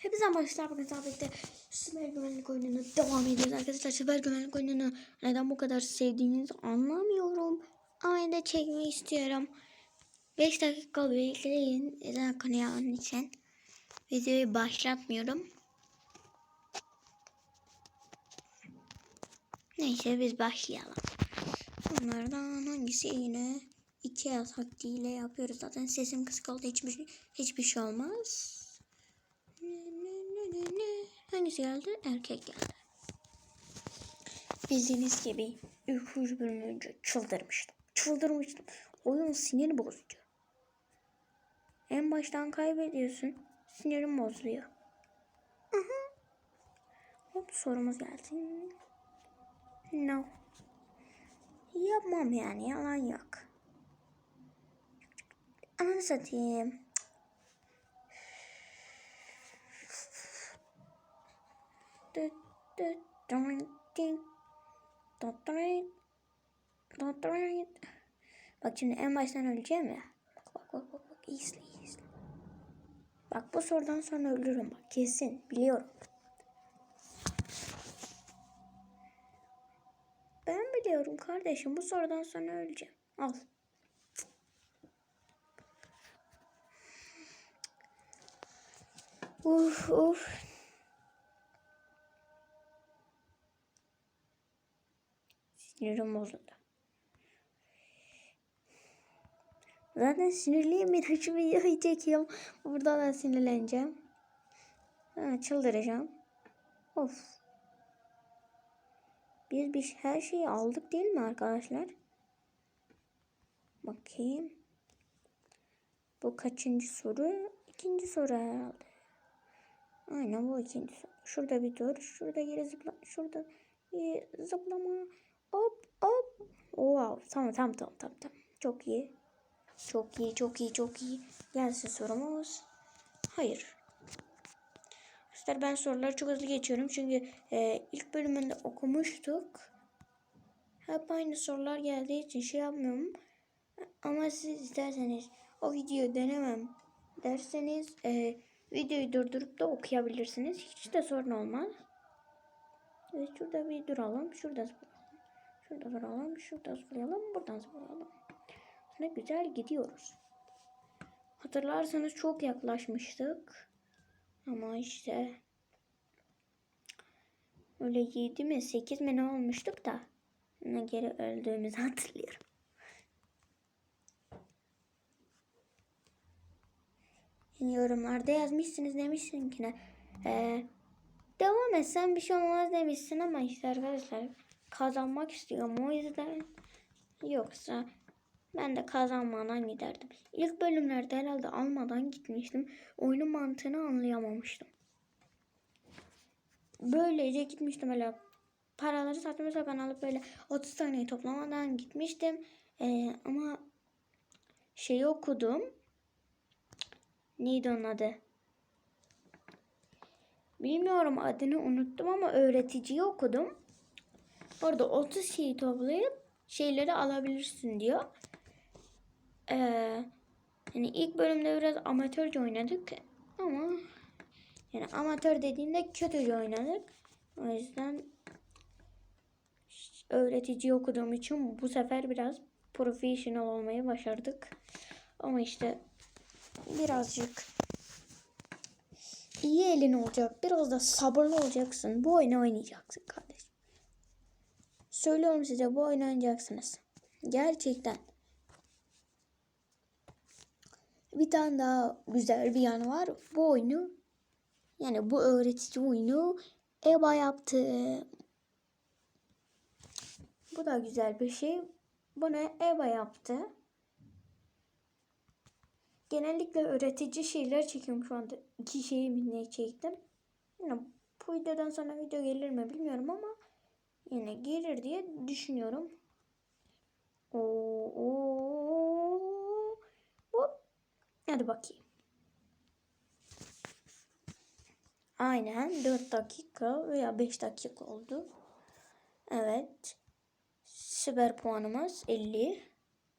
Hepinize arkadaşlar bugün tabii de siber güvenlik oyununa devam ediyoruz arkadaşlar. Siber güvenlik oyununu neden bu kadar sevdiğinizi anlamıyorum. Ama de çekmeyi istiyorum. 5 dakika bekleyin. Neden kanayan için. Videoyu başlatmıyorum. Neyse biz başlayalım. Bunlardan hangisi yine Ikea taktiğiyle yapıyoruz. Zaten sesim kısık olduğu hiçbir, hiçbir şey olmaz. Ne, ne, ne, ne, ne. Hangisi geldi? Erkek geldi. Bildiğiniz gibi ilk üç bölüm önce çıldırmıştım. Çıldırmıştım. Oyun sinir bozucu. En baştan kaybediyorsun. Sinirim bozuluyor. Aha. Hop sorumuz gelsin. No. Yapmam yani yalan yok. Ananı satayım. Bak şimdi en baştan öleceğim ya. Bak bak bak bak, bak. izle izle. Bak bu sorudan sonra ölürüm bak kesin biliyorum. Ben biliyorum kardeşim bu sorudan sonra öleceğim. Al. Uf uf. Sinirim bozuldu. Zaten sinirliyim bir şu videoyu çekiyorum. Burada da sinirleneceğim. Ha, çıldıracağım. Of. Biz bir her şeyi aldık değil mi arkadaşlar? Bakayım. Bu kaçıncı soru? İkinci soru herhalde. Aynen bu ikinci soru. Şurada bir dur. Şurada geri zıpla. Şurada bir zıplama. Hop hop. Wow. Tamam tamam tamam tamam. tamam. Çok iyi. Çok iyi çok iyi çok iyi. Gelsin sorumuz. Hayır. Arkadaşlar ben soruları çok hızlı geçiyorum. Çünkü e, ilk bölümünde okumuştuk. Hep aynı sorular geldiği için şey yapmıyorum. Ama siz isterseniz o videoyu denemem derseniz e, videoyu durdurup da okuyabilirsiniz. Hiç de sorun olmaz. Evet şurada bir duralım. Şurada. Şurada duralım. Şurada zıplayalım. Buradan zıplayalım. Sonra güzel gidiyoruz. Hatırlarsanız çok yaklaşmıştık. Ama işte öyle 7 mi 8 mi ne olmuştuk da ne geri öldüğümüzü hatırlıyorum. Yorumlarda yazmışsınız demişsin ki ne e, devam etsen bir şey olmaz demişsin ama işte arkadaşlar kazanmak istiyorum o yüzden yoksa ben de kazanmadan giderdim. İlk bölümlerde herhalde almadan gitmiştim. Oyunun mantığını anlayamamıştım. Böylece gitmiştim öyle paraları saçma sapan alıp böyle 30 taneyi toplamadan gitmiştim. Ee, ama şeyi okudum. Neydi onun adı? Bilmiyorum adını unuttum ama öğreticiyi okudum. Orada 30 şeyi toplayıp şeyleri alabilirsin diyor. Ee, yani ilk bölümde biraz amatörce oynadık ama yani amatör dediğimde kötüce oynadık. O yüzden öğretici okuduğum için bu sefer biraz profesyonel olmayı başardık. Ama işte birazcık iyi elin olacak. Biraz da sabırlı olacaksın. Bu oyunu oynayacaksın kardeşim. Söylüyorum size bu oyunu oynayacaksınız. Gerçekten. Bir tane daha güzel bir yanı var. Bu oyunu yani bu öğretici oyunu EBA yaptı. Bu da güzel bir şey. Bunu EBA yaptı. Genellikle öğretici şeyler çekiyorum şu anda. İki şeyi ne çektim. Yani bu videodan sonra video gelir mi bilmiyorum ama yine gelir diye düşünüyorum. Oo, oo, hop. Hadi bakayım. Aynen 4 dakika veya 5 dakika oldu. Evet. Süper puanımız 50.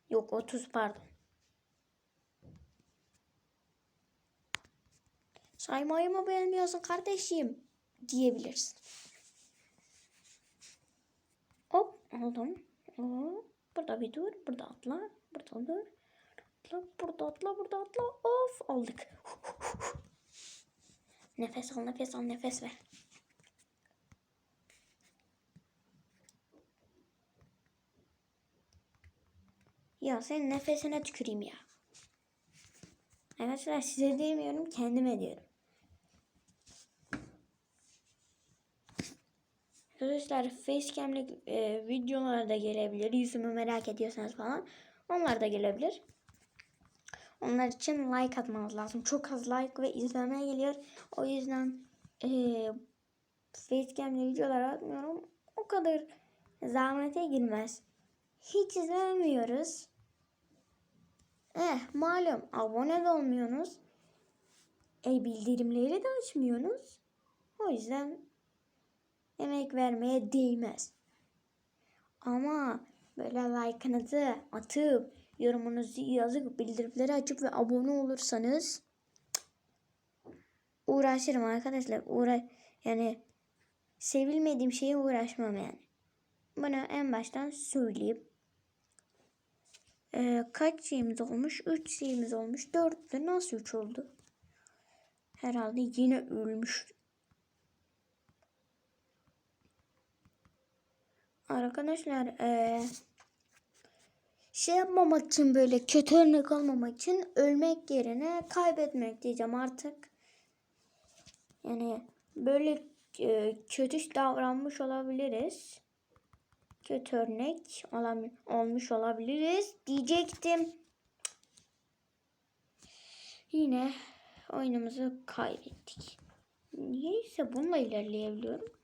Yok 30 pardon. Saymayı mı beğenmiyorsun kardeşim? Diyebilirsin. Hop aldım. Hop. Burada bir dur. Burada atla. Burada dur. Atla. Burada atla. Burada atla. Of aldık. Nefes al nefes al nefes ver. Ya senin nefesine tüküreyim ya. Arkadaşlar size demiyorum kendime diyorum. Arkadaşlar facecam'li e, videolar da gelebilir. Yüzümü merak ediyorsanız falan. Onlar da gelebilir. Onlar için like atmanız lazım. Çok az like ve izleme geliyor. O yüzden e, facecam'li videolar atmıyorum. O kadar zahmete girmez. Hiç izlemiyoruz. Eh malum abone de olmuyorsunuz. E bildirimleri de açmıyorsunuz. O yüzden emek vermeye değmez. Ama böyle like'ınızı atıp yorumunuzu yazıp bildirimleri açıp ve abone olursanız uğraşırım arkadaşlar. Uğra yani sevilmediğim şeye uğraşmam yani. Bunu en baştan söyleyeyim. Ee, kaç şeyimiz olmuş? 3 şeyimiz olmuş. 4'te nasıl 3 oldu? Herhalde yine ölmüş. Arkadaşlar ee, şey yapmamak için böyle kötü örnek olmamak için ölmek yerine kaybetmek diyeceğim artık. Yani böyle e, kötü davranmış olabiliriz kötü örnek olan, olmuş olabiliriz diyecektim. Yine oyunumuzu kaybettik. Niyeyse bununla ilerleyebiliyorum.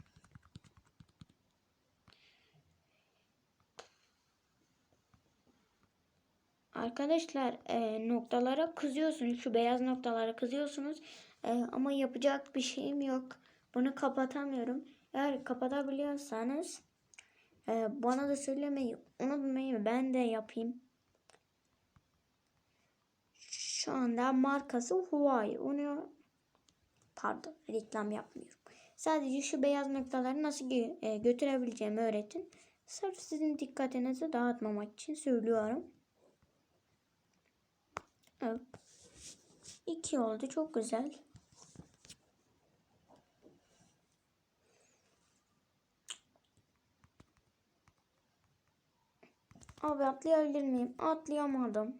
Arkadaşlar e, noktalara kızıyorsunuz. Şu beyaz noktalara kızıyorsunuz. E, ama yapacak bir şeyim yok. Bunu kapatamıyorum. Eğer kapatabiliyorsanız ee, bana da söylemeyi unutmayın. Ben de yapayım. Şu anda markası Huawei. Onu pardon reklam yapmıyorum. Sadece şu beyaz noktaları nasıl e, götürebileceğimi öğretin. Sırf sizin dikkatinizi dağıtmamak için söylüyorum. Evet. İki oldu. Çok güzel. Abi atlayabilir miyim? Atlayamadım.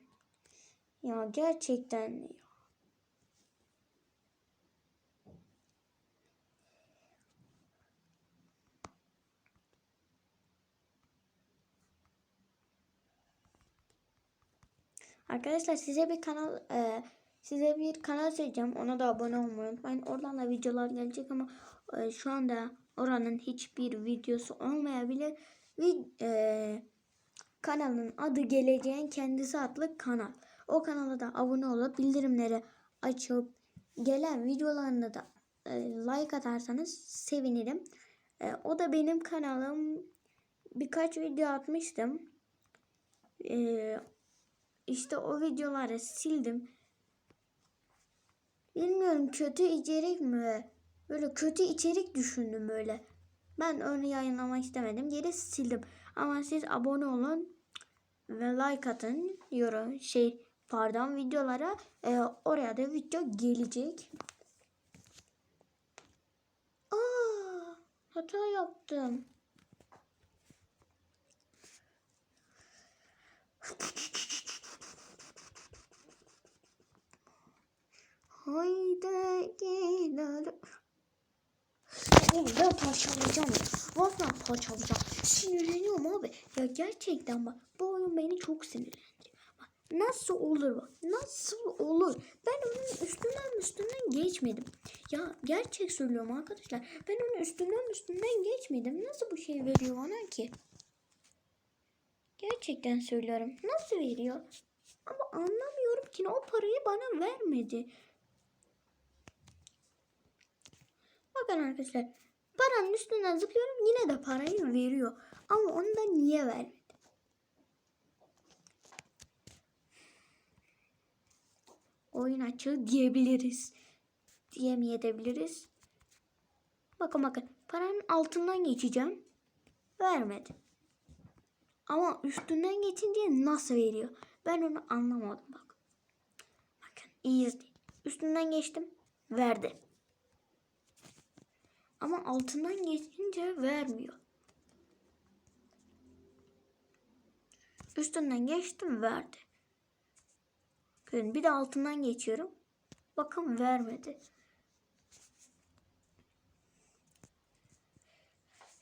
Ya gerçekten ya. Arkadaşlar size bir kanal e, size bir kanal söyleyeceğim. Ona da abone olmayı unutmayın. Oradan da videolar gelecek ama e, şu anda oranın hiçbir videosu olmayabilir. Vid e, Kanalın adı Geleceğin Kendisi adlı kanal. O kanala da abone olup bildirimleri açıp gelen videolarına da e, like atarsanız sevinirim. E, o da benim kanalım. Birkaç video atmıştım. E, işte o videoları sildim. Bilmiyorum kötü içerik mi? Böyle kötü içerik düşündüm böyle. Ben onu yayınlamak istemedim. Geri sildim. Ama siz abone olun ve like atın yorum şey pardon videolara e, oraya da video gelecek. Aa, hata yaptım. Haydi gidelim. Oğlum ben parçalayacağım ya. Valla parçalayacağım. Sinirleniyorum abi. Ya gerçekten bak bu oyun beni çok sinirlendi. Bak, nasıl olur bak. Nasıl olur. Ben onun üstünden üstünden geçmedim. Ya gerçek söylüyorum arkadaşlar. Ben onun üstünden üstünden geçmedim. Nasıl bu şey veriyor bana ki? Gerçekten söylüyorum. Nasıl veriyor? Ama anlamıyorum ki o parayı bana vermedi. Bakın arkadaşlar paranın üstünden zıplıyorum yine de parayı veriyor. Ama onu da niye vermedi? Oyun açığı diyebiliriz. isteyemeyebiliriz. Bakın bakın paranın altından geçeceğim. Vermedi. Ama üstünden geçince nasıl veriyor? Ben onu anlamadım bak. Bakın iyi izleyin. Üstünden geçtim. Verdi. Ama altından geçince vermiyor. Üstünden geçtim verdi. Bakın bir de altından geçiyorum. Bakın vermedi.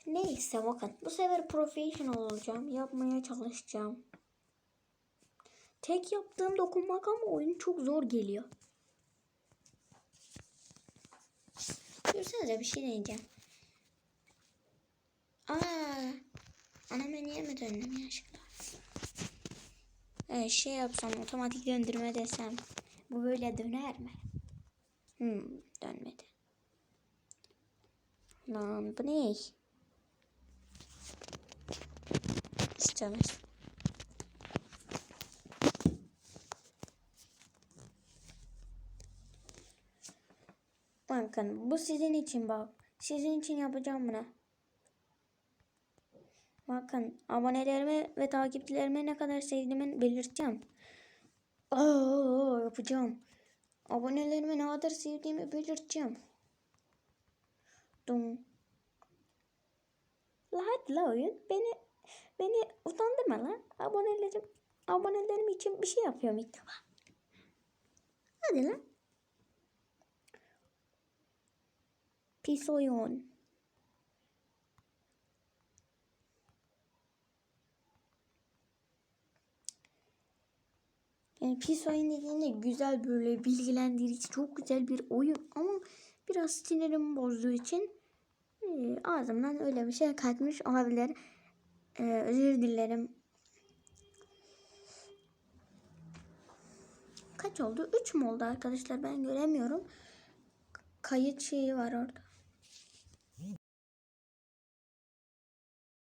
Neyse bakın bu sefer professional olacağım. Yapmaya çalışacağım. Tek yaptığım dokunmak ama oyun çok zor geliyor. Dursana bir şey deneyeceğim. Aa, anam ben niye mi döndüm yanlışlıkla? Evet, şey yapsam otomatik döndürme desem bu böyle döner mi? Hmm, dönmedi. Lan bu ne? İstemez. Bakın bu sizin için bak. Sizin için yapacağım bunu. Bakın abonelerime ve takipçilerime ne kadar sevdiğimi belirteceğim. Aa, yapacağım. Abonelerime ne kadar sevdiğimi belirteceğim. Dum. Hadi la oyun. Beni beni utandırma lan. Abonelerim abonelerim için bir şey yapıyorum ilk defa. Hadi lan. Pis oyun. Yani pis oyun dediğinde güzel böyle bilgilendirici çok güzel bir oyun ama biraz sinirimi bozduğu için e, ağzımdan öyle bir şey kaçmış olabilir. E, özür dilerim. Kaç oldu? 3 mü oldu arkadaşlar? Ben göremiyorum. Kayıt şeyi var orada.